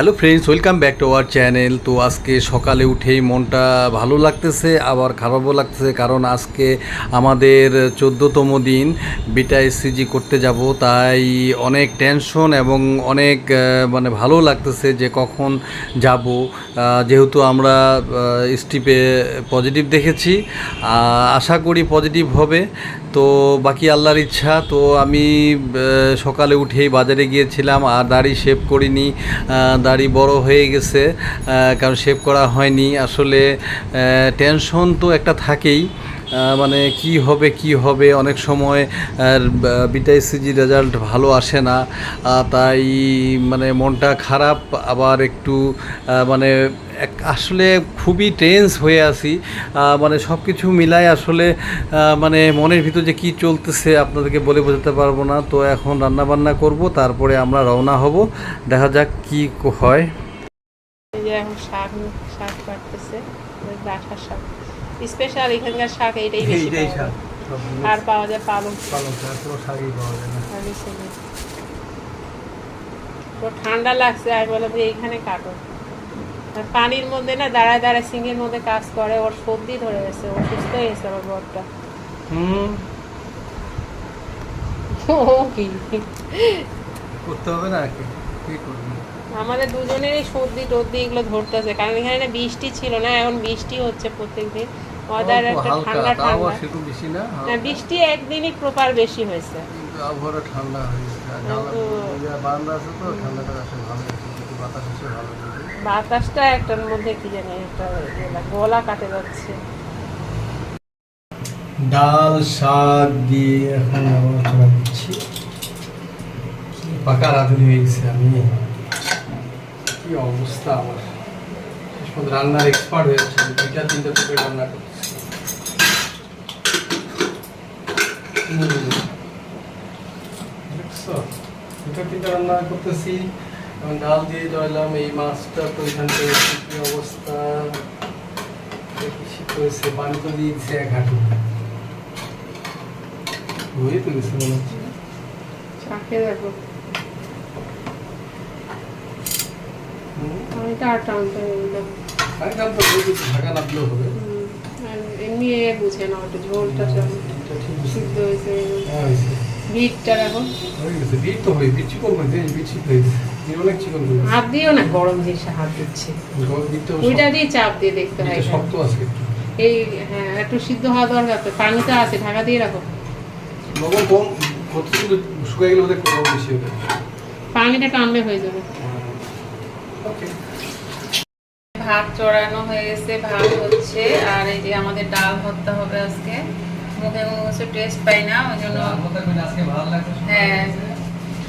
Hello friends welcome back to our channel তো আজকে সকালে উঠেই মনটা ভালো লাগতেছে, আবার খারাপও লাগতেছে, কারণ আজকে আমাদের চোদ্দোতম দিন বিটা এসসিজি করতে যাব। তাই অনেক টেনশন এবং অনেক মানে ভালো লাগতেছে যে কখন যাব। যেহেতু আমরা স্টিপে পজিটিভ দেখেছি আশা করি পজিটিভ হবে। তো বাকি আল্লাহর ইচ্ছা, তো আমি সকালে উঠেই বাজারে গিয়েছিলাম, আর দাড়ি শেভ করিনি দাড়ি বড় হয়ে গেছে কারণ শেভ করা হয়নি। আসলে টেনশন তো একটা থাকেই মানে কি হবে কি হবে? অনেক সময় বিটাইসিজি রেজাল্ট ভালো আসে না তাই মানে মনটা খারাপ, আবার একটু মানে আসলে খুবই টেন্স হয়ে আছি। মানে সব কিছু মিলাই আসলে মানে মনের ভিতর যে কি চলতেছে আপনাদেরকে বলে বোঝাতে পারব না। তো এখন রান্না বান্না করব, তারপরে আমরা রওনা হব। দেখা যাক কি হয়। শাক শাক কাটতেছে স্পেশাল এখানকার শাক এইটাই বেশি পাওয়া যায়। আর পাওয়া যায় পালং পালং শাক আর কিছু নেই। তো ঠান্ডা লাগছে আমি বললাম যে এইখানে কাটো। আর পানির মধ্যে না দাঁড়ায় দাঁড়ায় সিঙ্গের মধ্যে কাজ করে ওর সর্দি ধরে গেছে ও সুস্থ হয়ে গেছে আমার বরটা। হুম। ও কি? করতে হবে না কি কি করবি? আমাদের দুজনেরই সর্দি টর্দি এগুলো ধরতেছে কারণ এখানে না বৃষ্টি ছিল না এখন বৃষ্টি হচ্ছে প্রত্যেকদিন। ওয়েদার একটা ঠান্ডা ঠান্ডা। সেরকম বেশি না না বৃষ্টি একদিনই প্রপার বেশি হয়েছে। আবহাওয়া ঠান্ডা হয়ে বারান্দা আছে তো ঠান্ডাটা ভালো বাতাস ভালো বাতাসটা একটার মধ্যে কি জানি একটা ইয়ে গলা কাটে যাচ্ছে। ডাল শাক দিয়ে এখন পাকা রাঁধুনি হয়ে গেছে আমি। কি অবস্থা আমার? শেষ রান্নার এক্সপার্ট হয়ে যাচ্ছে দুইটা তিনটা থেকে রান্না করছি। দুটো রান্না করতেছি। এবং ডাল দিয়ে জয়লাম এই মাছটা তো থেকে কি অবস্থা? শীত হয়েছে? পানি মনে হচ্ছে। দেখো। হুম। আর টানতে নিলাম পানি তো ঢাকা লাগলেও হবে। এমনি এ বুঝে না ওটা ঝোলটা সব এটা আছে। সিদ্ধ হয়েছে। হ্যাঁ, দেখো। বিট তো হয়ে বিট চিকন হয়েছে বিট চিকন হয়েছে। এই অনেক চিকন হয়েছে। হাত দিও না। গরম জিনিসে হাত দিচ্ছে। ওইটা দিয়ে চাপ দিয়ে দেখতে হয় শক্ত আছে এই হ্যাঁ একটু সিদ্ধ হওয়া দরকার তো। পানিতে আছে ঢাকা দিয়ে রাখো। লবণ কম কতগুলো শুকিয়ে গেলে কম বেশি হবে। পানিটা টানলে হয়ে যাবে। ওকে ভাত চড়ানো হয়ে গেছে ভাত হচ্ছে আর এই যে আমাদের ডাল ভর্তা হবে আজকে। মুখে মুখে টেস্ট পাই না ওই জন্য আজকে ভালো লাগছে হ্যাঁ।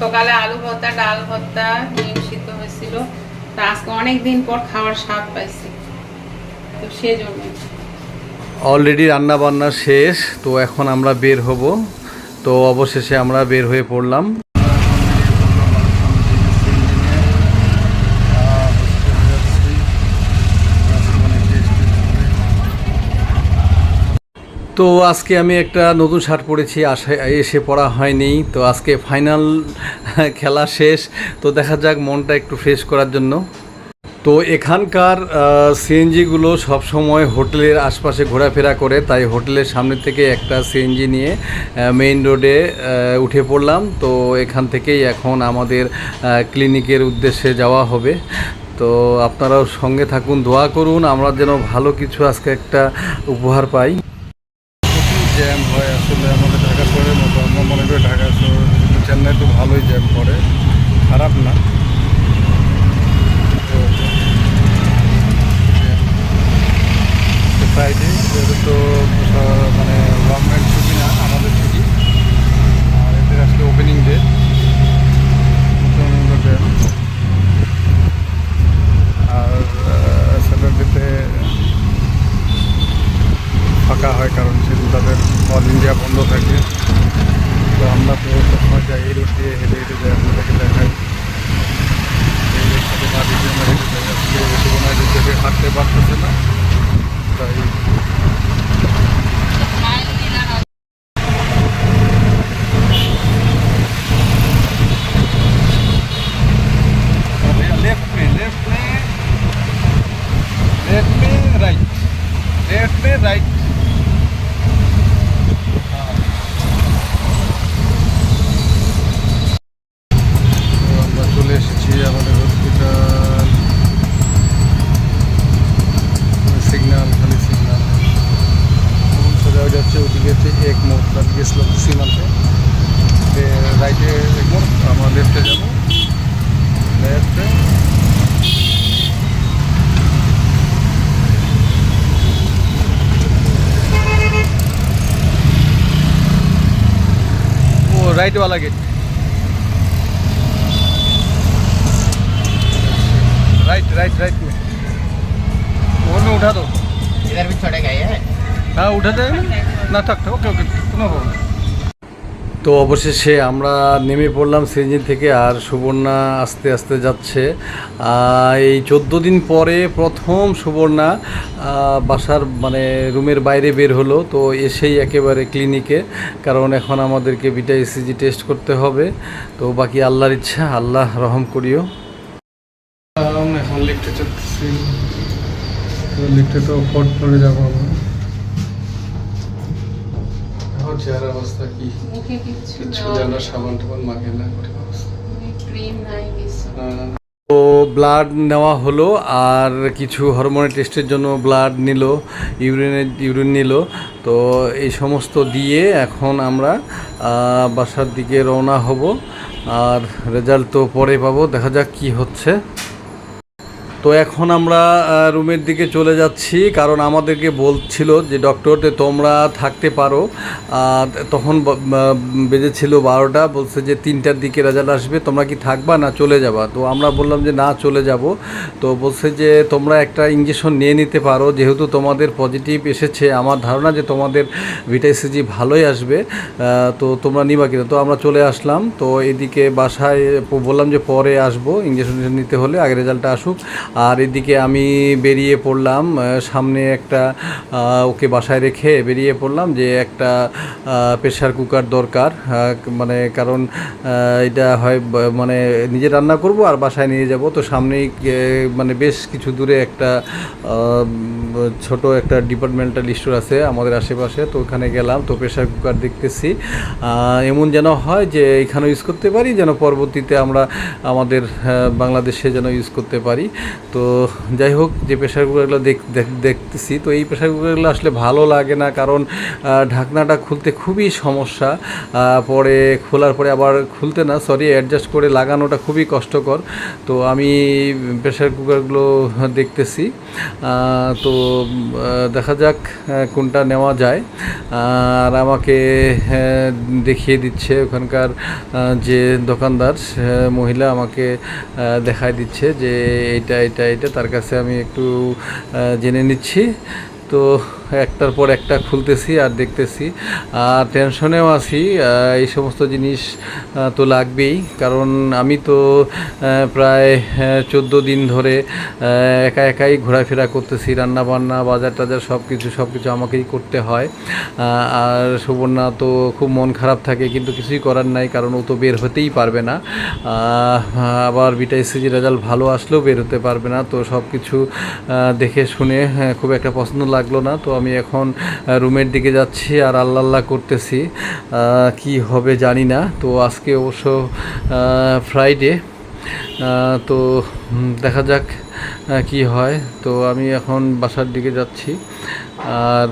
সকালে আলু ভর্তা ডাল ভর্তা ডিম সিদ্ধ হয়েছিল। তা আজকে অনেক দিন পর খাওয়ার স্বাদ পাইছি। তো সেজন্য। অলরেডি রান্না বান্না শেষ তো এখন আমরা বের হব। তো অবশেষে আমরা বের হয়ে পড়লাম। তো আজকে আমি একটা নতুন শার্ট পরেছি, আসে, এসে পড়া হয়নি। তো আজকে ফাইনাল খেলা শেষ। তো দেখা যাক, মনটা একটু ফ্রেশ করার জন্য। তো এখানকার সিএনজিগুলো সবসময় হোটেলের আশপাশে ঘোরাফেরা করে। তাই হোটেলের সামনে থেকে একটা সিএনজি নিয়ে মেইন রোডে উঠে পড়লাম। তো এখান থেকেই এখন আমাদের ক্লিনিকের উদ্দেশ্যে যাওয়া হবে। তো আপনারাও সঙ্গে থাকুন, দোয়া করুন। আমরা যেন ভালো কিছু আজকে একটা উপহার পাই। জ্যাম হয় আসলে, আমাদের ঢাকা শহরের মতো, আমরা মনে করি ঢাকা শহর, চেন্নাই তো ভালোই জ্যাম পড়ে। খারাপ না। ফ্রাইডে তো মানে গভর্নমেন্ট लेफ्ट में राइट আমরা চলে এসেছি আমাদের হসপিটাল সিগন্যাল খালি সিগন্যাল সোজা হয়ে যাচ্ছে ওদিকে হচ্ছে এক মোড় তার গেছিলাম সীমান্তে রাইটে এক মোড় আমরা লেফটে যাবো লেফটে राइट वाला गेट राइट राइट राइट में में उठा दो। इधर भी छोड़ेगा ये हाँ। उठा दे। ना थक ओके ओके तुम्हें हो তো অবশেষে আমরা নেমে পড়লাম সিএনজি থেকে আর সুবর্ণা আস্তে আস্তে যাচ্ছে। এই চোদ্দ দিন পরে প্রথম সুবর্ণা বাসার মানে রুমের বাইরে বের হলো। তো এসেই একেবারে ক্লিনিকে কারণ এখন আমাদেরকে বিটা ইসিজি টেস্ট করতে হবে। তো বাকি আল্লাহর ইচ্ছা, আল্লাহ রহম করিও। এখন লিফটে চলতেছি লিফটে তো ফোর্থ ফ্লোরে যাব আমরা। চেহারা অবস্থা কি? মুখে না সাবান টাবান মাখে না কঠিন অবস্থা। ক্রিম নাই কিছু। তো ব্লাড নেওয়া হলো আর কিছু হরমোনের টেস্টের জন্য ব্লাড নিল ইউরিনের ইউরিন নিল। তো এই সমস্ত দিয়ে এখন আমরা বাসার দিকে রওনা হব। আর রেজাল্ট তো পরে পাবো। দেখা যাক কি হচ্ছে। তো এখন আমরা রুমের দিকে চলে যাচ্ছি, কারণ আমাদেরকে বলছিল যে, ডক্টর তোমরা থাকতে পারো। তখন বেজেছিল বারোটা, বলছে যে, তিনটার দিকে রেজাল্ট আসবে, তোমরা কি থাকবা না চলে যাবা? তো আমরা বললাম যে, না, চলে যাব। তো বলছে যে, তোমরা একটা ইঞ্জেকশন নিয়ে নিতে পারো, যেহেতু তোমাদের পজিটিভ এসেছে। আমার ধারণা যে, তোমাদের ভিটাইসিজি ভালোই আসবে। তো তোমরা নিবা কিনা? তো আমরা চলে আসলাম। তো এদিকে বাসায়, বললাম যে, পরে আসব ইঞ্জেকশন নিতে হলে, আগে রেজাল্টটা আসুক। আর এদিকে আমি বেরিয়ে পড়লাম সামনে একটা ওকে বাসায় রেখে বেরিয়ে পড়লাম যে একটা প্রেশার কুকার দরকার মানে কারণ এটা হয় মানে নিজে রান্না করব আর বাসায় নিয়ে যাব। তো সামনেই মানে বেশ কিছু দূরে একটা ছোট একটা ডিপার্টমেন্টাল স্টোর আছে আমাদের আশেপাশে, তো ওখানে গেলাম, তো প্রেশার কুকার দেখতেছি। এমন যেন হয় যে এখানে ইউজ করতে পারি, যেন পরবর্তীতে আমরা আমাদের বাংলাদেশে যেন ইউজ করতে পারি। তো যাই হোক, যে প্রেশার কুকারগুলো দেখ, দেখ- দেখতেছি, তো এই প্রেশার কুকারগুলো আসলে ভালো লাগে না কারণ ঢাকনাটা খুলতে খুবই সমস্যা পরে খোলার পরে আবার খুলতে না সরি অ্যাডজাস্ট করে লাগানোটা খুবই কষ্টকর। তো আমি প্রেশার কুকারগুলো দেখতেছি তো দেখা যাক কোনটা নেওয়া যায়। আর আমাকে দেখিয়ে দিচ্ছে ওখানকার যে দোকানদার মহিলা আমাকে দেখায় দিচ্ছে যে এটা এটা এটা তার কাছে আমি একটু জেনে নিচ্ছি। তো একটার পর একটা খুলতেছি আর দেখতেছি। আর টেনশনেও আছি এই সমস্ত জিনিস তো লাগবেই। কারণ আমি তো প্রায় চোদ্দ দিন ধরে একা একাই ঘোরাফেরা করতেছি রান্না বান্না বাজার টাজার সব কিছু সব কিছু আমাকেই করতে হয়। আর সুবর্ণা তো খুব মন খারাপ থাকে কিন্তু কিছুই করার নাই কারণ ও তো বের হতেই পারবে না। আবার বিটা এসএসজি রেজাল্ট ভালো আসলেও বের হতে পারবে না তো সব কিছু দেখে শুনে হ্যাঁ, খুব একটা পছন্দ লাগল না, তো আমি এখন রুমের দিকে যাচ্ছি আর আল্লাহ আল্লাহ করতেছি কি হবে জানি না, তো আজকে অবশ্য ফ্রাইডে তো দেখা যাক কি হয়, তো আমি এখন বাসার দিকে যাচ্ছি, আর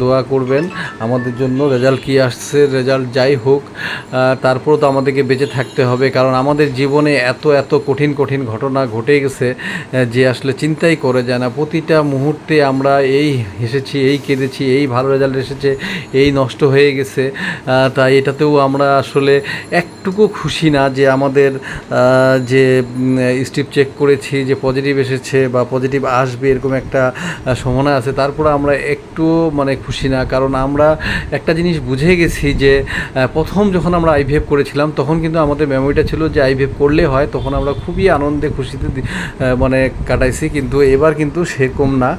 দোয়া করবেন। আমাদের জন্য রেজাল্ট কি আসছে রেজাল্ট যাই হোক আহ, তারপরও তো আমাদেরকে বেঁচে থাকতে হবে। কারণ আমাদের জীবনে এত এত কঠিন কঠিন ঘটনা ঘটে গেছে যে আসলে চিন্তাই করে যায় না। প্রতিটা মুহূর্তে আমরা এই হেসেছি এই কেঁদেছি এই ভালো রেজাল্ট এসেছে এই নষ্ট হয়ে গেছে। তাই এটাতেও আমরা আসলে একটুকু খুশি না যে আমাদের যে স্টিপ চেক করেছি যে পজিটিভ এসেছে বা পজিটিভ আসবে এরকম একটা সম্ভাবনা আছে। তারপর আমরা একটু মানে খুশি না। কারণ আমরা একটা জিনিস বুঝে গেছি যে প্রথম যখন আমরা আইভিএফ করেছিলাম, তখন কিন্তু আমাদের মেমোরিটা ছিল যে আইভিএফ করলে হয়, তখন আমরা খুবই আনন্দে খুশিতে মানে কাটাইছি। কিন্তু এবার কিন্তু সেরকম না।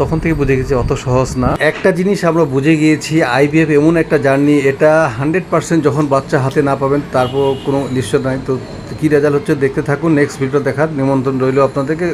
তখন থেকে বুঝে গেছি অত সহজ না। একটা জিনিস আমরা বুঝে গিয়েছি আইভিএফ এমন একটা জার্নি, এটা হান্ড্রেড পার্সেন্ট যখন বাচ্চা হাতে না পাবেন, তারপর কোনো নিশ্চয় নাই। তো কী রেজাল্ট হচ্ছে দেখতে থাকুন। নেক্সট ভিডিও দেখার নিমন্ত্রণ রইল আপনাদেরকে।